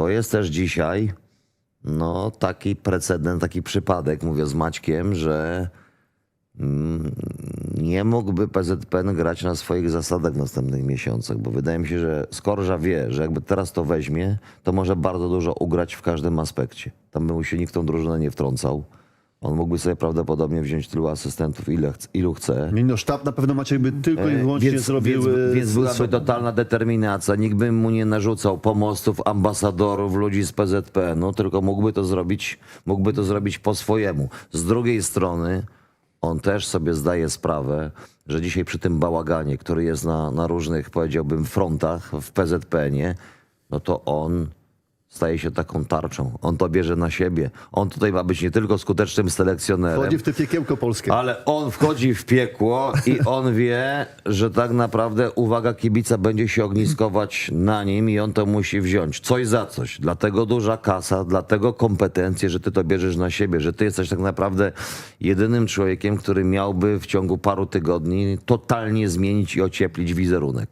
to jest też dzisiaj no, taki precedent, taki przypadek, mówię z Maćkiem, że mm, nie mógłby PZPN grać na swoich zasadach w następnych miesiącach, bo wydaje mi się, że Skorża wie, że jakby teraz to weźmie, to może bardzo dużo ugrać w każdym aspekcie. Tam by mu się nikt tą drużynę nie wtrącał. On mógłby sobie prawdopodobnie wziąć tylu asystentów, ile chce, ilu chce. Nie no, sztab na pewno Maciek by tylko i wyłącznie E, Więc, zrobił... więc, e, więc z byłaby totalna determinacja. Nikt by mu nie narzucał pomostów, ambasadorów, ludzi z PZPN-u, tylko mógłby to zrobić, mógłby to zrobić po swojemu. Z drugiej strony on też sobie zdaje sprawę, że dzisiaj przy tym bałaganie, który jest na, na różnych, powiedziałbym, frontach w PZPN-ie, no to on staje się taką tarczą. On to bierze na siebie. On tutaj ma być nie tylko skutecznym selekcjonerem, Wchodzi w te piekiełko polskie. ale on wchodzi w piekło i on wie, że tak naprawdę uwaga kibica będzie się ogniskować na nim i on to musi wziąć. Coś za coś. Dlatego duża kasa, dlatego kompetencje, że ty to bierzesz na siebie, że ty jesteś tak naprawdę jedynym człowiekiem, który miałby w ciągu paru tygodni totalnie zmienić i ocieplić wizerunek.